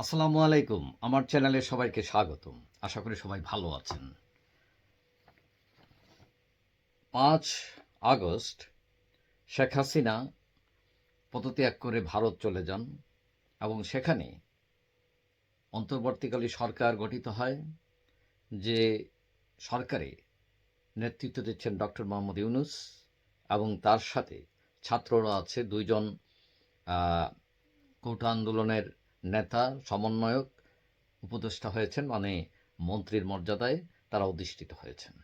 আসসালামু আলাইকুম। আমার চ্যানেলে সবাইকে স্বাগতম। আশা করি সবাই ভালো আছেন। পাঁচ আগস্ট, শেখ হাসিনা পদত্যাগ করে ভারত চলে যান এবং সেখানে অন্তর্বর্তীকালী সরকার গঠিত হয়, যে সরকারে নেতৃত্ব দিচ্ছেন ডক্টর মোহাম্মদ ইউনুস এবং তার সাথে ছাত্ররা আছে, দুইজন কোটা আন্দোলনের নেতা, সমন্বয়ক উপদেষ্টা হয়েছেন মানে মন্ত্রীর মর্যাদায় তারা অধিষ্ঠিত হয়েছেন।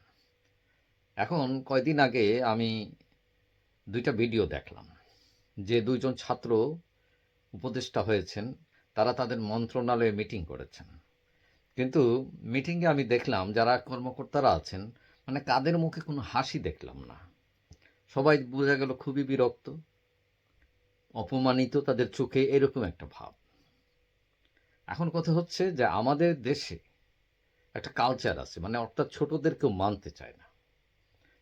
এখন কয়দিন আগে আমি দুইটা ভিডিও দেখলাম। যে দুইজন ছাত্র উপদেষ্টা হয়েছেন, তারা তাদের মন্ত্রণালয়ে মিটিং করেছেন। কিন্তু মিটিংয়ে আমি দেখলাম, যারা কর্মকর্তারা আছেন মানে কাদের মুখে কোনো হাসি দেখলাম না। সবাই বোঝা গেল খুবই বিরক্ত, অপমানিত, তাদের চোখে এরকম একটা ভাব। এখন কথা হচ্ছে যে আমাদের দেশে একটা কালচার আছে মানে অর্থাৎ ছোটদের কেউ মানতে চায় না।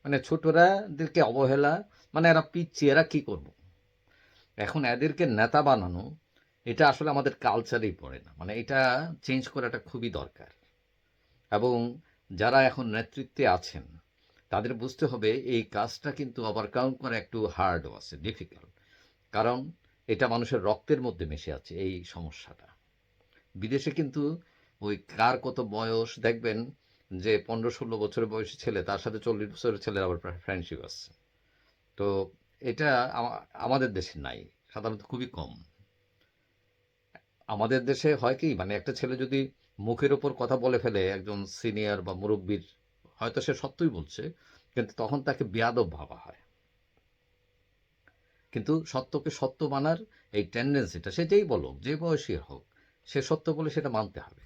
মানে ছোটরাদেরকে অবহেলা মানে এরা পিচ্ছি, এরা কী করব? এখন এদেরকে নেতা বানানো, এটা আসলে আমাদের কালচারেই পড়ে না। মানে এটা চেঞ্জ করাটা খুবই দরকার। এবং যারা এখন নেতৃত্বে আছেন, তাদের বুঝতে হবে এই কাজটা কিন্তু ওভারকাম করা একটু হার্ডও আছে ডিফিকাল্ট কারণ এটা মানুষের রক্তের মধ্যে মিশে আছে এই সমস্যাটা। বিদেশে কিন্তু ওই কার কত বয়স, দেখবেন যে পনেরো ষোলো বছরের বয়সী ছেলে, তার সাথে চল্লিশ বছরের ছেলের আবার ফ্রেন্ডশিপ আছে। তো এটা আমাদের দেশে নাই, সাধারণত খুবই কম। আমাদের দেশে হয় কি মানে একটা ছেলে যদি মুখের ওপর কথা বলে ফেলে, একজন সিনিয়র বা মুরব্বীর, হয়তো সে সত্যই বলছে, কিন্তু তখন তাকে বেয়াদব ভাবা হয়। কিন্তু সত্যকে সত্য মানার এই টেন্ডেন্সিটা সেটাই বলো, যে বয়সী হোক সে সত্য বলে সেটা মানতে হবে।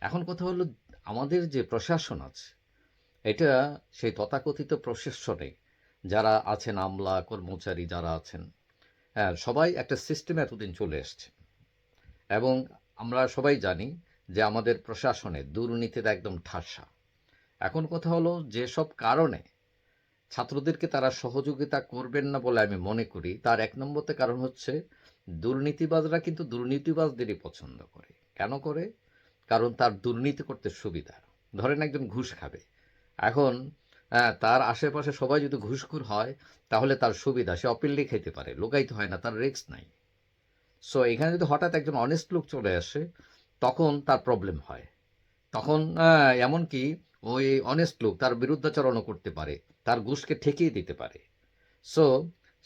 এখন কথা হলো, আমাদের যে প্রশাসন আছে, এটা সেই তথাকথিত প্রশাসনে যারা আছেন, আমলা, কর্মচারী যারা আছেন হ্যাঁ সবাই একটা সিস্টেম এতদিন চলে এসছে। এবং আমরা সবাই জানি যে আমাদের প্রশাসনে দুর্নীতির একদম ঠাসা। এখন কথা হলো যেসব কারণে ছাত্রদেরকে তারা সহযোগিতা করবেন না বলে আমি মনে করি, তার এক নম্বরতে কারণ হচ্ছে দুর্নীতিবাজরা কিন্তু দুর্নীতিবাজদেরই পছন্দ করে। কেন করে? কারণ তার দুর্নীতি করতে সুবিধা। ধরেন একজন ঘুষ খাবে। এখন হ্যাঁ, তার আশেপাশে সবাই যদি ঘুষখুর হয় তাহলে তার সুবিধা। সে অপিল্লি খেতে পারে লোকাইতে হয় না তার রিস্ক নাই। সো এখানে যদি হঠাৎ একজন অনেস্ট লোক চলে আসে তখন তার প্রবলেম হয়। তখন এমনকি ওই অনেস্ট লোক তার বিরুদ্ধাচরণও করতে পারে তার ঘুষকে ঠেকিয়ে দিতে পারে। সো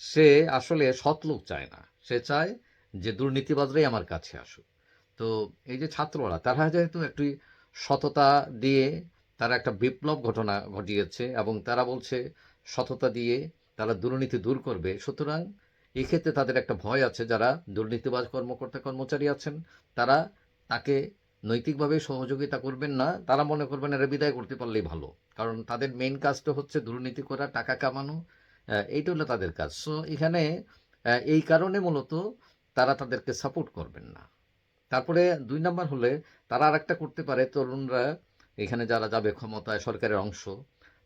সে আসলে সৎ লোক চায় না। সে চায় যে দুর্নীতিবাজরাই আমার কাছে আসুক। তো এই যে ছাত্ররা, তারা যেহেতু একটি সততা দিয়ে তারা একটা বিপ্লব ঘটনা ঘটিয়েছে এবং তারা বলছে সততা দিয়ে তারা দুর্নীতি দূর করবে, সুতরাং এক্ষেত্রে তাদের একটা ভয় আছে যারা দুর্নীতিবাজ কর্মকর্তা কর্মচারী আছেন, তারা তাকে নৈতিকভাবে সহযোগিতা করবেন না, তারা মনে করবেন এরা বিদায় করতে পারলেই ভালো। কারণ তাদের মেইন কাজটা হচ্ছে দুর্নীতি করা, টাকা কামানো এইটা হলো তাদের কাজ। সো এখানে এই কারণে মূলত তারা তাদেরকে সাপোর্ট করবেন না। তারপরে দুই নাম্বার হলে তারা আরেকটা করতে পারে, তরুণরা এখানে যারা যাবে ক্ষমতায় সরকারের অংশ,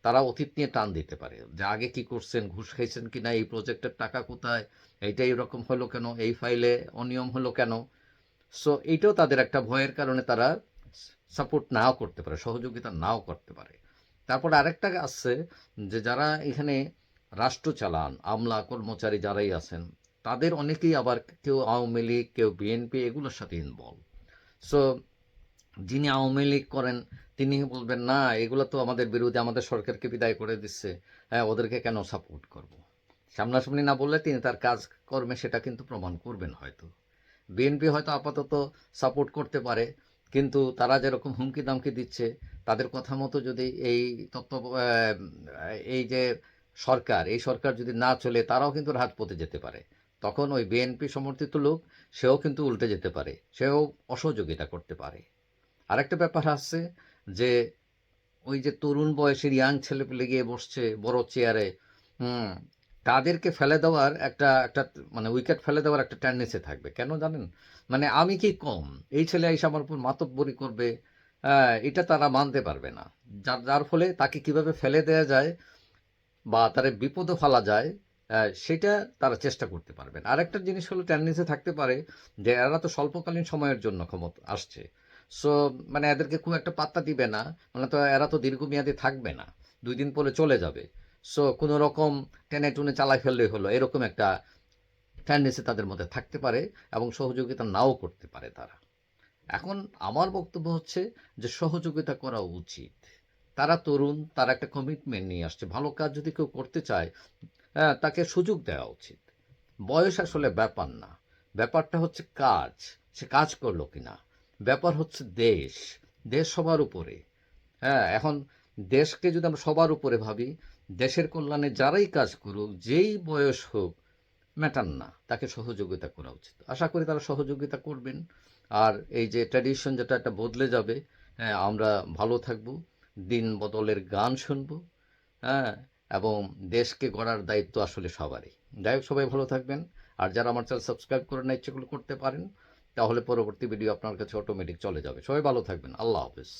তারা অতীত নিয়ে টান দিতে পারে। যে আগে কি করছেন, ঘুষ খাইছেন কিনা, এই প্রজেক্টের টাকা কোথায়, এইটা এরকম হলো কেন, এই ফাইলে অনিয়ম হলো কেন? সো এইটাও তাদের একটা ভয়ের কারণে তারা সাপোর্ট নাও করতে পারে, সহযোগিতা নাও করতে পারে। তারপর আরেকটা আছে যে যারা এখানে রাষ্ট্র চালান, আমলা কর্মচারী যারাই আছেন, তাদের অনেকেই আবার কেউ আওয়ামী লীগ, কেউ বিএনপি এগুলোর সাথে ইনভলভ সো যিনি আওয়ামী লীগ করেন, তিনি বলবেন, না, এগুলো তো আমাদের বিরুদ্ধে, আমাদের সরকারকে বিদায় করে দিচ্ছে হ্যাঁ ওদেরকে কেন সাপোর্ট করব। সামনাসামনি না বললে তিনি তার কাজ কর্মে সেটা কিন্তু প্রমাণ করবেন হয়তো বিএনপি হয়তো আপাতত সাপোর্ট করতে পারে, কিন্তু তারা যেরকম হুমকি দামকি দিচ্ছে, তাদের কথা মতো যদি এই তত্ত্ব এই যে সরকার, এই সরকার যদি না চলে তারাও কিন্তু রাজপথে যেতে পারে। তখন ওই বিএনপি সমর্থিত লোক, সেও কিন্তু উল্টে যেতে পারে। সেও অসহযোগিতা করতে পারে। আরেকটা ব্যাপার আছে যে, ওই যে তরুণ বয়সের ইয়াং ছেলেপেলে গিয়ে বসছে, বড় চেয়ারে হুম, তাদেরকে ফেলে দেওয়ার একটা একটা মানে উইকেট ফেলে দেওয়ার একটা টেন্ডেন্সি থাকবে। কেন জানেন? মানে আমি কি কম? এই ছেলে এসে আমার উপর মাতব্বরি করবে এটা তারা মানতে পারবে না। যার যার ফলে তাকে কীভাবে ফেলে দেওয়া যায় বা তার বিপদও ফেলা যায় সেটা তারা চেষ্টা করতে পারবেন। আরেকটা জিনিস হলো টেন্ডেন্সি থাকতে পারে যে এরা তো স্বল্পকালীন সময়ের জন্য ক্ষমতা আসছে। সো মানে এদেরকে খুব একটা পাত্তা দিবে না মানে তো এরা তো দীর্ঘমেয়াদী থাকবে না, দুই দিন পরে চলে যাবে। সো কোনো রকম টেনে টুনে চালাই ফেললে হলো এরকম একটা টেন্ডেন্সি তাদের মধ্যে থাকতে পারে এবং সহযোগিতা নাও করতে পারে তারা। এখন আমার বক্তব্য হচ্ছে যে সহযোগিতা করা উচিত। তারা তরুণ, তারা একটা কমিটমেন্ট নিয়ে আসছে। ভালো কাজ যদি কেউ করতে চায় হ্যাঁ তাকে সুযোগ দেওয়া উচিত। বয়স আসলে ব্যাপার না। ব্যাপারটা হচ্ছে কাজ। সে কাজ করল কিনা? ব্যাপার হচ্ছে দেশ। দেশ সবার উপরে। হ্যাঁ এখন দেশকে যদি আমরা সবার উপরে ভাবি, দেশের কল্যাণে যারাই কাজ করুক, যেই বয়স হোক ম্যাটার না। তাকে সহযোগিতা করা উচিত। আশা করি তারা সহযোগিতা করবেন। আর এই যে ট্র্যাডিশন যেটা একটা বদলে যাবে। হ্যাঁ আমরা ভালো থাকব। দিন বদলের গান শুনব হ্যাঁ এবং দেশকে গড়ার দায়িত্ব আসলে সবারই। যাই হোক, সবাই ভালো থাকবেন। আর যারা আমার চ্যানেল সাবস্ক্রাইব করে না ইচ্ছেগুলো করতে পারেন। তাহলে পরবর্তী ভিডিও আপনার কাছে অটোমেটিক চলে যাবে। সবাই ভালো থাকবেন। আল্লাহ হাফিজ।